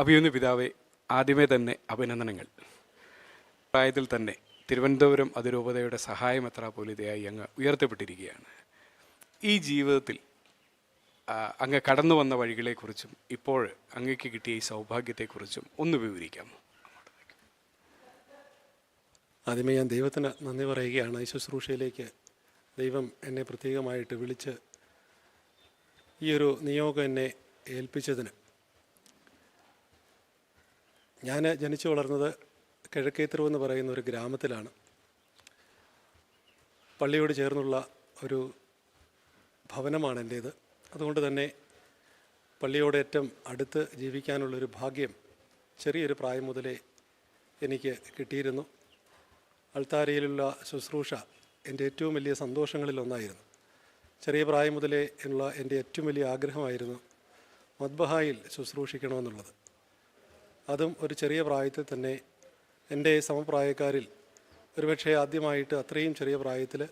അഭിയുന്ന പിതാവെ ആദ്യമേ തന്നെ അഭിനന്ദനങ്ങൾ. പ്രായത്തിൽ തന്നെ തിരുവനന്തപുരം അതിരൂപതയുടെ സഹായ മെത്രാപോലിതയായി അങ്ങ് ഉയർത്തപ്പെട്ടിരിക്കുകയാണ്. ഈ ജീവിതത്തിൽ അങ്ങ് കടന്നു വന്ന വഴികളെക്കുറിച്ചും ഇപ്പോൾ അങ്ങക്ക് കിട്ടിയ ഈ സൗഭാഗ്യത്തെക്കുറിച്ചും ഒന്ന് വിവരിക്കാമോ ആദ്യമേ ഞാൻ ദൈവത്തിന് നന്ദി പറയുകയാണ്. ഈ ശുശ്രൂഷയിലേക്ക് ദൈവം എന്നെ പ്രത്യേകമായിട്ട് വിളിച്ച് ഈ ഒരു നിയോഗം എന്നെ ഏൽപ്പിച്ചതിന്. ഞാൻ ജനിച്ചു വളർന്നത് കിഴക്കേത്തറു എന്ന് പറയുന്ന ഒരു ഗ്രാമത്തിലാണ്. പള്ളിയോട് ചേർന്നുള്ള ഒരു ഭവനമാണ് എന്റേത്. അതുകൊണ്ട് തന്നെ പള്ളിയോട് ഏറ്റവും അടുത്ത് ജീവിക്കാനുള്ളൊരു ഭാഗ്യം ചെറിയൊരു പ്രായം മുതലേ എനിക്ക് കിട്ടിയിരുന്നു. അൾത്താരയിലുള്ള ശുശ്രൂഷ എന്റെ ഏറ്റവും വലിയ സന്തോഷങ്ങളിലൊന്നായിരുന്നു ചെറിയ പ്രായം മുതലേ ഉള്ള എന്റെ ഏറ്റവും വലിയ ആഗ്രഹമായിരുന്നു മദ്ബഹായിൽ ശുശ്രൂഷിക്കണമെന്നുള്ളത്. അതും ഒരു ചെറിയ പ്രായത്തിൽ തന്നെ എന്റെ സമപ്രായക്കാരിൽ ഒരുപക്ഷെ ആദ്യമായിട്ട് അത്രയും ചെറിയ പ്രായത്തിൽ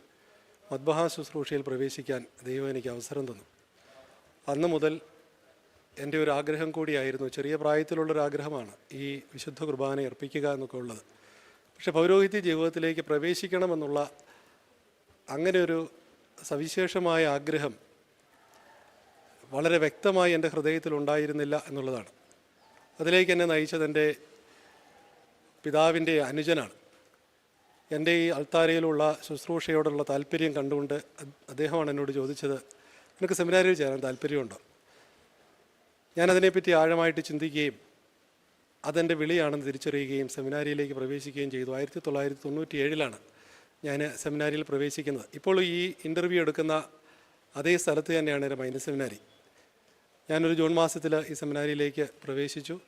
മദ്ബഹ ശുശ്രൂഷയിൽ പ്രവേശിക്കാൻ ദൈവം എനിക്ക് അവസരം തന്നു. അന്ന് മുതൽ എന്റെ ഒരു ആഗ്രഹം കൂടിയായിരുന്നു ചെറിയ പ്രായത്തിലുള്ളൊരാഗ്രഹമാണ് ഈ വിശുദ്ധ കുർബാന അർപ്പിക്കുക എന്നൊക്കെ ഉള്ളത്. പക്ഷേ പൗരോഹിത്യ ജീവിതത്തിലേക്ക് പ്രവേശിക്കണമെന്നുള്ള അങ്ങനെ ഒരു സവിശേഷമായ ആഗ്രഹം വളരെ വ്യക്തമായി എന്റെ ഹൃദയത്തിൽ ഉണ്ടായിരുന്നില്ല എന്നുള്ളതാണ്. അതിലേക്ക് എന്നെ നയിച്ചത് എന്റെ പിതാവിന്റെ അനുജനാണ്. എന്റെ ഈ അൾത്താരയിലുള്ള ശുശ്രൂഷയോടുള്ള താല്പര്യം കണ്ടുകൊണ്ട് അദ്- അദ്ദേഹമാണ് എന്നോട് ചോദിച്ചത് നിനക്ക് സെമിനാരിയിൽ ചേരാൻ താല്പര്യമുണ്ടോ? ഞാനതിനെപ്പറ്റി ആഴമായിട്ട് ചിന്തിക്കുകയും അതെന്റെ വിളിയാണെന്ന് തിരിച്ചറിയുകയും സെമിനാരിയിലേക്ക് പ്രവേശിക്കുകയും ചെയ്തു. ആയിരത്തി തൊള്ളായിരത്തി തൊണ്ണൂറ്റി ഏഴിലാണ് ഞാൻ സെമിനാരിയിൽ പ്രവേശിക്കുന്നത്. ഇപ്പോൾ ഈ ഇന്റർവ്യൂ എടുക്കുന്ന അതേ സ്ഥലത്ത് തന്നെയാണ് എന്റെ മൈനസ് സെമിനാരി. ഞാനൊരു ജൂൺ മാസത്തിൽ ഈ സെമിനാരിയിലേക്ക് പ്രവേശിച്ചു.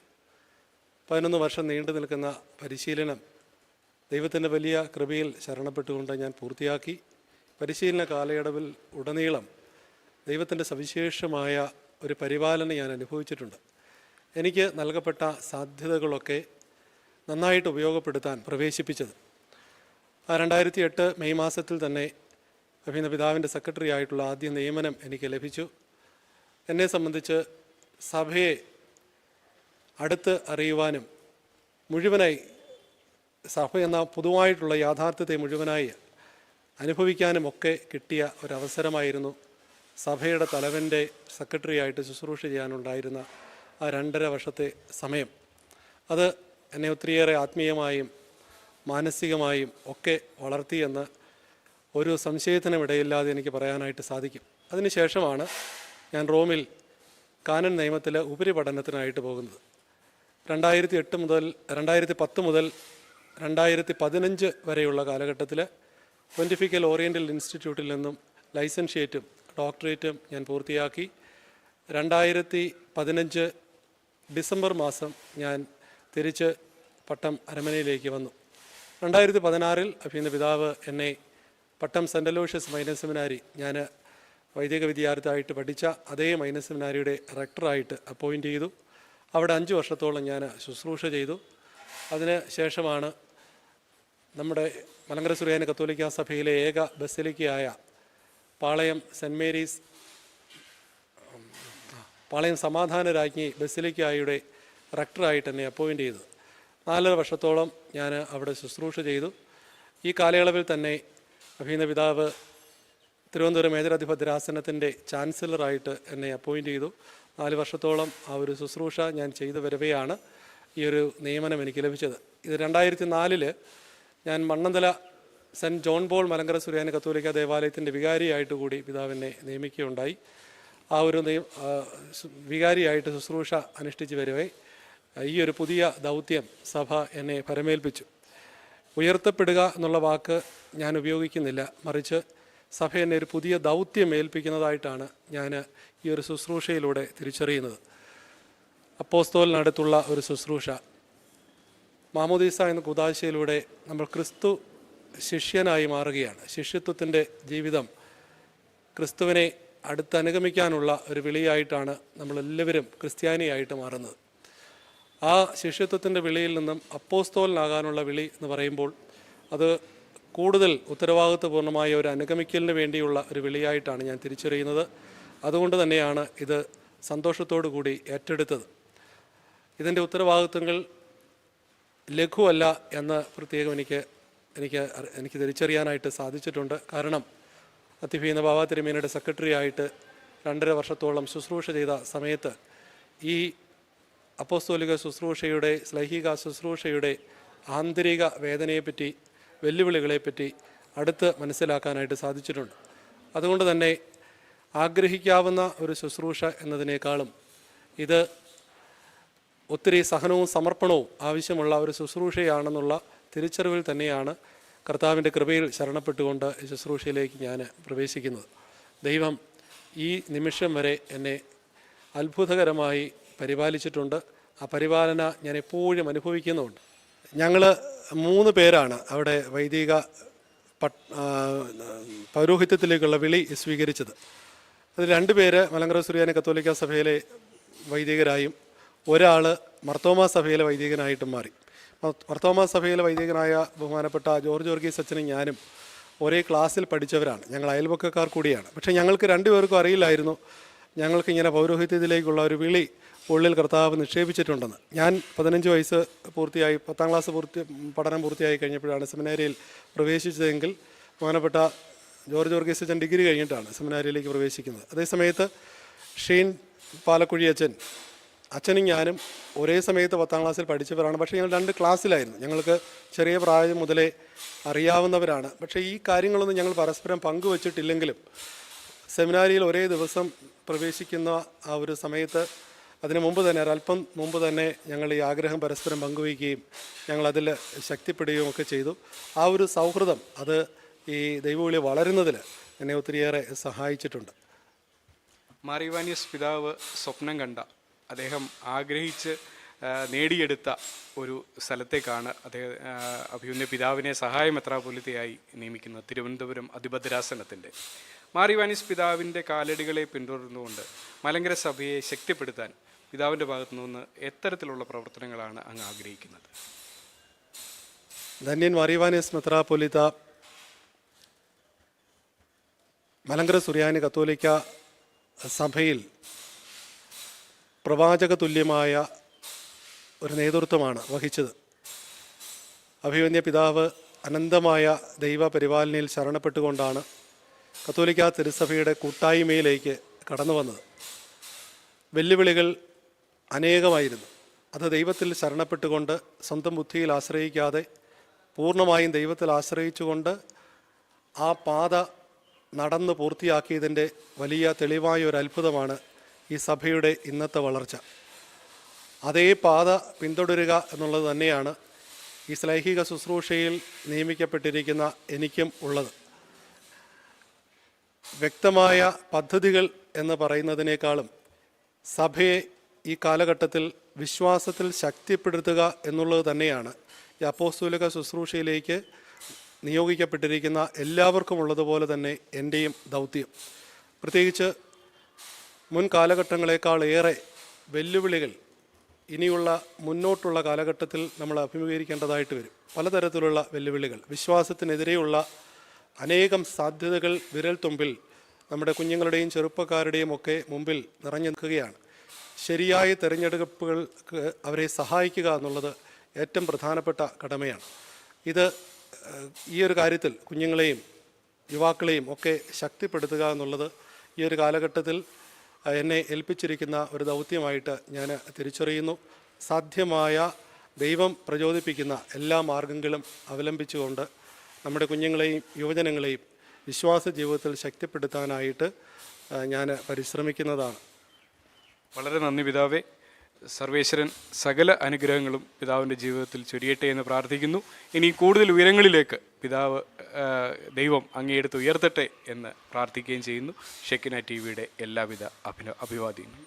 പതിനൊന്ന് വർഷം നീണ്ടു നിൽക്കുന്ന പരിശീലനം ദൈവത്തിന്റെ വലിയ കൃപയിൽ ശരണപ്പെട്ടുകൊണ്ട് ഞാൻ പൂർത്തിയാക്കി. പരിശീലന കാലയളവിൽ ഉടനീളം ദൈവത്തിന്റെ സവിശേഷമായ ഒരു പരിപാലനം ഞാൻ അനുഭവിച്ചിട്ടുണ്ട്. എനിക്ക് നൽകപ്പെട്ട സാധ്യതകളൊക്കെ നന്നായിട്ട് ഉപയോഗപ്പെടുത്താൻ പ്രവേശിപ്പിച്ചത്. രണ്ടായിരത്തി എട്ട് മെയ് മാസത്തിൽ തന്നെ അഭിന പിതാവിന്റെ സെക്രട്ടറി ആയിട്ടുള്ള ആദ്യ നിയമനം എനിക്ക് ലഭിച്ചു. എന്നെ സംബന്ധിച്ച് സഭയെ അടുത്ത് അറിയുവാനും മുഴുവനായി സഭ എന്ന പൊതുവായിട്ടുള്ള യാഥാർത്ഥ്യത്തെ മുഴുവനായി അനുഭവിക്കാനും ഒക്കെ കിട്ടിയ ഒരവസരമായിരുന്നു സഭയുടെ തലവന്റെ സെക്രട്ടറി ആയിട്ട് ശുശ്രൂഷ ചെയ്യാനുണ്ടായിരുന്ന ആ രണ്ടര വർഷത്തെ സമയം. അത് എന്നെ ഒത്തിരിയേറെ ആത്മീയമായും മാനസികമായും ഒക്കെ വളർത്തിയെന്ന് ഒരു സംശയത്തിനും ഇടയില്ലാതെ എനിക്ക് പറയാനായിട്ട് സാധിക്കും. അതിനുശേഷമാണ് ഞാൻ റോമിൽ കാനൻ നിയമത്തിലെ ഉപരിപഠനത്തിനായിട്ട് പോകുന്നത്. രണ്ടായിരത്തി എട്ട് മുതൽ രണ്ടായിരത്തി പത്ത് മുതൽ രണ്ടായിരത്തി പതിനഞ്ച് വരെയുള്ള കാലഘട്ടത്തിൽ പൊന്റിഫിക്കൽ ഓറിയന്റൽ ഇൻസ്റ്റിറ്റ്യൂട്ടിൽ നിന്നും ലൈസൻഷ്യേറ്റും ഡോക്ടറേറ്റും ഞാൻ പൂർത്തിയാക്കി. രണ്ടായിരത്തി പതിനഞ്ച് ഡിസംബർ മാസം ഞാൻ തിരിച്ച് പട്ടം അരമനയിലേക്ക് വന്നു. രണ്ടായിരത്തി പതിനാറിൽ അഭിന്ന പിതാവ് എന്നെ പട്ടം സെന്റ് അലോഷ്യസ് സെമിനാരി ഞാൻ വൈദിക വിദ്യാർത്ഥിയായിട്ട് പഠിച്ച അതേ മൈനസ് സെമിനാരിയുടെ റെക്ടറായിട്ട് അപ്പോയിന്റ് ചെയ്തു. അവിടെ അഞ്ച് വർഷത്തോളം ഞാൻ ശുശ്രൂഷ ചെയ്തു. അതിന് ശേഷമാണ് നമ്മുടെ മലങ്കര സുറിയാന കത്തോലിക്ക സഭയിലെ ഏക ബസലിക്കയായ പാളയം സെന്റ് മേരീസ് പാളയം സമാധാന രാജ്ഞി ബസിലിക്കായുടെ റക്ടറായിട്ട് എന്നെ അപ്പോയിന്റ് ചെയ്തു. നാലര വർഷത്തോളം ഞാൻ അവിടെ ശുശ്രൂഷ ചെയ്തു. ഈ കാലയളവിൽ തന്നെ അഭിനന്ദ പിതാവ് തിരുവനന്തപുരം മേജരാധിപദ്രാസനത്തിന്റെ ചാൻസലറായിട്ട് എന്നെ അപ്പോയിന്റ് ചെയ്തു. നാല് വർഷത്തോളം ആ ഒരു ശുശ്രൂഷ ഞാൻ ചെയ്തു വരവെയാണ് ഈ ഒരു നിയമനം എനിക്ക് ലഭിച്ചത്. ഇത് രണ്ടായിരത്തി നാലിൽ ഞാൻ Mannanthala saint John Paul Malankara സുറിയാനി കത്തോലിക്ക ദേവാലയത്തിന്റെ വികാരിയായിട്ട് കൂടി പിതാവിനെ നിയമിക്കുകയുണ്ടായി. ആ ഒരു വികാരിയായിട്ട് ശുശ്രൂഷ അനുഷ്ഠിച്ച് വരവേ ഈ ഒരു പുതിയ ദൗത്യം സഭ എന്നെ പരമേൽപ്പിച്ചു. ഉയർത്തപ്പെടുക എന്നുള്ള വാക്ക് ഞാൻ ഉപയോഗിക്കുന്നില്ല. മറിച്ച് സഭ എന്നെ ഒരു പുതിയ ദൗത്യം ഏൽപ്പിക്കുന്നതായിട്ടാണ് ഞാൻ ഈ ഒരു ശുശ്രൂഷയിലൂടെ തിരിച്ചറിയുന്നത്. അപ്പോസ്തോലിനടുത്തുള്ള ഒരു ശുശ്രൂഷ. മാമോദീസ എന്ന കുതാശയിലൂടെ നമ്മൾ ക്രിസ്തു ശിഷ്യനായി മാറുകയാണ്. ശിഷ്യത്വത്തിന്റെ ജീവിതം ക്രിസ്തുവിനെ അടുത്തനുഗമിക്കാനുള്ള ഒരു വിളിയായിട്ടാണ് നമ്മളെല്ലാവരും ക്രിസ്ത്യാനിയായിട്ട് മാറുന്നത്. ആ ശിഷ്യത്വത്തിന്റെ വിളിയിൽ നിന്നും അപ്പോസ്തോലനാകാനുള്ള വിളി എന്ന് പറയുമ്പോൾ അത് കൂടുതൽ ഉത്തരവാദിത്വപൂർണമായ ഒരു അനുഗമിക്കലിന് വേണ്ടിയുള്ള ഒരു വിളിയായിട്ടാണ് ഞാൻ തിരിച്ചറിയുന്നത്. അതുകൊണ്ട് തന്നെയാണ് ഇത് സന്തോഷത്തോടു കൂടി ഏറ്റെടുത്തത്. ഇതിന്റെ ഉത്തരവാദിത്വങ്ങൾ ലഘുവല്ല എന്ന് പ്രത്യേകം എനിക്ക് എനിക്ക് എനിക്ക് തിരിച്ചറിയാനായിട്ട് സാധിച്ചിട്ടുണ്ട്. കാരണം അത്തിഭീന ബാബാ തിരുമേനയുടെ സെക്രട്ടറി ആയിട്ട് രണ്ടര വർഷത്തോളം ശുശ്രൂഷ ചെയ്ത സമയത്ത് ഈ അപ്പോസ്തോലിക ശുശ്രൂഷയുടെ ശ്ലൈഹിക ശുശ്രൂഷയുടെ ആന്തരിക വേദനയെപ്പറ്റി വെല്ലുവിളികളെപ്പറ്റി അടുത്ത് മനസ്സിലാക്കാനായിട്ട് സാധിച്ചിട്ടുണ്ട്. അതുകൊണ്ട് തന്നെ ആഗ്രഹിക്കാവുന്ന ഒരു ശുശ്രൂഷ എന്നതിനേക്കാളും ഇത് ഒത്തിരി സഹനവും സമർപ്പണവും ആവശ്യമുള്ള ഒരു ശുശ്രൂഷയാണെന്നുള്ള തിരിച്ചറിവിൽ തന്നെയാണ് കർത്താവിന്റെ കൃപയിൽ ശരണപ്പെട്ടുകൊണ്ട് ഈ ശുശ്രൂഷയിലേക്ക് ഞാൻ പ്രവേശിക്കുന്നത്. ദൈവം ഈ നിമിഷം വരെ എന്നെ അത്ഭുതകരമായി പരിപാലിച്ചിട്ടുണ്ട്. ആ പരിപാലന ഞാൻ എപ്പോഴും അനുഭവിക്കുന്നുമുണ്ട്. ഞങ്ങൾ മൂന്ന് പേരാണ് അവിടെ വൈദിക പൗരോഹിത്യത്തിലേക്കുള്ള വിളി സ്വീകരിച്ചത്. അതിൽ രണ്ട് പേര് മലങ്കര സുറിയാനി കത്തോലിക്ക സഭയിലെ വൈദികരായും ഒരാൾ മർത്തോമ സഭയിലെ വൈദികനായിട്ടും മാറി. മർത്തോമ സഭയിലെ വൈദികനായ ബഹുമാനപ്പെട്ട ജോർജ് ജോർഗീസ് അച്ഛനും ഞാനും ഒരേ ക്ലാസ്സിൽ പഠിച്ചവരാണ്. ഞങ്ങൾ അയൽപക്കക്കാർ കൂടിയാണ്. പക്ഷേ ഞങ്ങൾക്ക് രണ്ടുപേർക്കും അറിയില്ലായിരുന്നു. ഞങ്ങൾക്ക് ഇങ്ങനെ പൗരോഹിത്യത്തിലേക്കുള്ള ഒരു വിളി ഉള്ളിൽ കർത്താവ് നിക്ഷേപിച്ചിട്ടുണ്ടെന്ന്. ഞാൻ പതിനഞ്ച് വയസ്സ് പൂർത്തിയായി പത്താം ക്ലാസ് പൂർത്തി പഠനം പൂർത്തിയായി കഴിഞ്ഞപ്പോഴാണ് സെമിനാരിയിൽ പ്രവേശിച്ചതെങ്കിൽ ബഹുമാനപ്പെട്ട ജോർജ് ജോർഗീസ് അച്ഛൻ ഡിഗ്രി കഴിഞ്ഞിട്ടാണ് സെമിനാരിയിലേക്ക് പ്രവേശിക്കുന്നത്. അതേസമയത്ത് ഷീൻ പാലക്കുഴി അച്ഛൻ അച്ഛനും ഞാനും ഒരേ സമയത്ത് പത്താം ക്ലാസ്സിൽ പഠിച്ചവരാണ്. പക്ഷേ ഞങ്ങൾ രണ്ട് ക്ലാസ്സിലായിരുന്നു. ഞങ്ങൾക്ക് ചെറിയ പ്രായം മുതലേ അറിയാവുന്നവരാണ്. പക്ഷേ ഈ കാര്യങ്ങളൊന്നും ഞങ്ങൾ പരസ്പരം പങ്കുവച്ചിട്ടില്ലെങ്കിലും സെമിനാരിയിൽ ഒരേ ദിവസം പ്രവേശിക്കുന്ന ആ ഒരു സമയത്ത് അതിന് മുമ്പ് തന്നെ ഒരല്പം മുമ്പ് തന്നെ ഞങ്ങൾ ഈ ആഗ്രഹം പരസ്പരം പങ്കുവയ്ക്കുകയും ഞങ്ങളതിൽ ശക്തിപ്പെടുകയും ഒക്കെ ചെയ്തു. ആ ഒരു സൗഹൃദം അത് ഈ ദൈവവിളി വളരുന്നതിൽ എന്നെ ഒത്തിരിയേറെ സഹായിച്ചിട്ടുണ്ട്. മാറിവാനിയസ് പിതാവ് സ്വപ്നം കണ്ട അദ്ദേഹം ആഗ്രഹിച്ച് നേടിയെടുത്ത ഒരു സ്ഥലത്തേക്കാണ് അദ്ദേഹം അഭിയുന്ന പിതാവിനെ സഹായ മെത്രാപൊലിത്തയായി നിയമിക്കുന്നത്. തിരുവനന്തപുരം അതിഭദ്രാസനത്തിന്റെ മാറിവാനിസ് പിതാവിന്റെ കാലടികളെ പിന്തുടർന്നുകൊണ്ട് മലങ്കര സഭയെ ശക്തിപ്പെടുത്താൻ പിതാവിന്റെ ഭാഗത്തു നിന്ന് എത്തരത്തിലുള്ള പ്രവർത്തനങ്ങളാണ് അങ്ങ് ആഗ്രഹിക്കുന്നത്. ധന്യൻ മാറിവാനിസ് മെത്രാപൊലിത മലങ്കര സുറിയാനി കത്തോലിക്ക സഭയിൽ പ്രവാചക തുല്യമായ ഒരു നേതൃത്വമാണ് വഹിച്ചത്. അഭിമന്യ പിതാവ് അനന്തമായ ദൈവ പരിപാലനയിൽ ശരണപ്പെട്ടുകൊണ്ടാണ് കത്തോലിക്ക തിരുസഭയുടെ കൂട്ടായ്മയിലേക്ക് കടന്നു വന്നത്. വെല്ലുവിളികൾ അനേകമായിരുന്നു. അത് ദൈവത്തിൽ ശരണപ്പെട്ടുകൊണ്ട് സ്വന്തം ബുദ്ധിയിൽ ആശ്രയിക്കാതെ പൂർണമായും ദൈവത്തിൽ ആശ്രയിച്ചുകൊണ്ട് ആ പാത നടന്ന് പൂർത്തിയാക്കിയതിന്റെ വലിയ തെളിവായ ഒരു അത്ഭുതമാണ് ഈ സഭയുടെ ഇന്നത്തെ വളർച്ച. അതേ പാത പിന്തുടരുക എന്നുള്ളത് തന്നെയാണ് ഈ ശ്ലൈഹിക ശുശ്രൂഷയിൽ നിയമിക്കപ്പെട്ടിരിക്കുന്ന എനിക്കും ഉള്ളത്. വ്യക്തമായ പദ്ധതികൾ എന്ന് പറയുന്നതിനേക്കാളും സഭയെ ഈ കാലഘട്ടത്തിൽ വിശ്വാസത്തിൽ ശക്തിപ്പെടുത്തുക എന്നുള്ളത് തന്നെയാണ് ഈ അപ്പോസ്തൂലക ശുശ്രൂഷയിലേക്ക് നിയോഗിക്കപ്പെട്ടിരിക്കുന്ന എല്ലാവർക്കും ഉള്ളതുപോലെ തന്നെ എന്റെയും ദൗത്യം. പ്രത്യേകിച്ച് മുൻ കാലഘട്ടങ്ങളെക്കാൾ ഏറെ വെല്ലുവിളികൾ ഇനിയുള്ള മുന്നോട്ടുള്ള കാലഘട്ടത്തിൽ നമ്മൾ അഭിമുഖീകരിക്കേണ്ടതായിട്ട് വരും. പലതരത്തിലുള്ള വെല്ലുവിളികൾ വിശ്വാസത്തിനെതിരെയുള്ള അനേകം സാധ്യതകൾ വിരൽ തുമ്പിൽ നമ്മുടെ കുഞ്ഞുങ്ങളുടെയും ചെറുപ്പക്കാരുടെയും ഒക്കെ മുമ്പിൽ നിറഞ്ഞു നിൽക്കുകയാണ്. ശരിയായ തിരഞ്ഞെടുപ്പുകൾക്ക് അവരെ സഹായിക്കുക എന്നുള്ളത് ഏറ്റവും പ്രധാനപ്പെട്ട കടമയാണ്. ഇത് ഈ ഒരു കാര്യത്തിൽ കുഞ്ഞുങ്ങളെയും യുവാക്കളെയും ഒക്കെ ശക്തിപ്പെടുത്തുക എന്നുള്ളത് ഈ ഒരു കാലഘട്ടത്തിൽ എന്നെ ഏൽപ്പിച്ചിരിക്കുന്ന ഒരു ദൗത്യമായിട്ട് ഞാൻ തിരിച്ചറിയുന്നു. സാധ്യമായ ദൈവം പ്രചോദിപ്പിക്കുന്ന എല്ലാ മാർഗങ്ങളും അവലംബിച്ചുകൊണ്ട് നമ്മുടെ കുഞ്ഞുങ്ങളെയും യുവജനങ്ങളെയും വിശ്വാസ ജീവിതത്തിൽ ശക്തിപ്പെടുത്താനായിട്ട് ഞാൻ പരിശ്രമിക്കുന്നതാണ്. വളരെ നന്ദി പിതാവേ. സർവേശ്വരൻ സകല അനുഗ്രഹങ്ങളും പിതാവിന്റെ ജീവിതത്തിൽ ചൊരിയട്ടെ എന്ന് പ്രാർത്ഥിക്കുന്നു. ഇനി കൂടുതൽ ഉയരങ്ങളിലേക്ക് പിതാവ് ദൈവം അങ്ങേയെടുത്ത് ഉയർത്തട്ടെ എന്ന് പ്രാർത്ഥിക്കുകയും ചെയ്യുന്നു. ഷെക്കിന ടി വിയുടെ എല്ലാവിധ അഭിന അഭിവാദ്യങ്ങളും.